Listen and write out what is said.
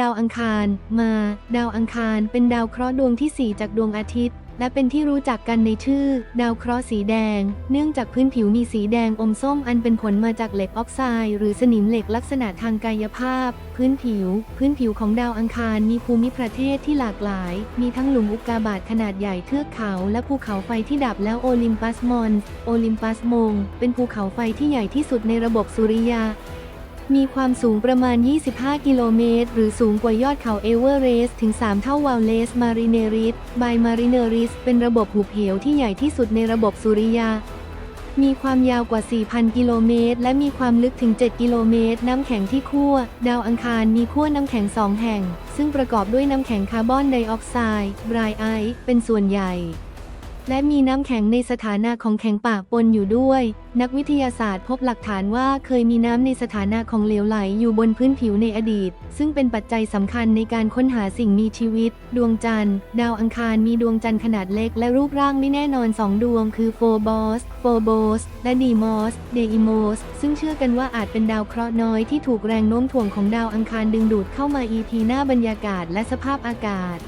ดาวอังคาร มา ดาวอังคาร เป็นดาวเคราะห์ดวงที่ 4 จากดวงอาทิตย์ และเป็นที่รู้จักกันในชื่อ ดาวเคราะห์สีแดง เนื่องจากพื้นผิวมีสีแดงอมส้มอันเป็นผลมาจากเหล็กออกไซด์หรือสนิมเหล็กลักษณะทางกายภาพ พื้นผิว พื้นผิวของดาวอังคารมีภูมิประเทศที่หลากหลาย มีทั้งหลุมอุกกาบาตขนาดใหญ่เทือกเขา และภูเขาไฟที่ดับแล้วโอลิมปัสมอนโอลิมปัสมง เป็นภูเขาไฟที่ใหญ่ที่สุดในระบบสุริยะ มีความสูงประมาณ 25 กิโลเมตร หรือสูงกว่ายอดเขาเอเวอเรสต์ถึง 3 เท่าวาลเลสมาริเนริสบายมาริเนริสเป็นระบบหุบเหวที่ใหญ่ที่สุดในระบบสุริยะมีความยาวกว่า 4,000 กิโลเมตร และมีความลึกถึง 7 กิโลเมตร น้ำแข็งที่ขั้วดาวอังคารมีขั้วน้ำแข็งสองแห่ง ซึ่งประกอบด้วยน้ำแข็งคาร์บอนไดออกไซด์ไบรไอซ์เป็นส่วนใหญ่ และมีน้ำแข็งในสถานะของแข็งปากปนอยู่ด้วย นักวิทยาศาสตร์พบหลักฐานว่าเคยมีน้ำในสถานะของเหลวไหลอยู่บนพื้นผิวในอดีต ซึ่งเป็นปัจจัยสำคัญในการค้นหาสิ่งมีชีวิต ดวงจันทร์ ดาวอังคารมีดวงจันทร์ขนาดเล็กและรูปร่างไม่แน่นอนสองดวงคือโฟบอส โฟโบส และดีมอส เดอิโมส ซึ่งเชื่อกันว่าอาจเป็นดาวเคราะห์น้อยที่ถูกแรงโน้มถ่วงของดาวอังคารดึงดูดเข้ามา EP หน้าบรรยากาศและสภาพอากาศ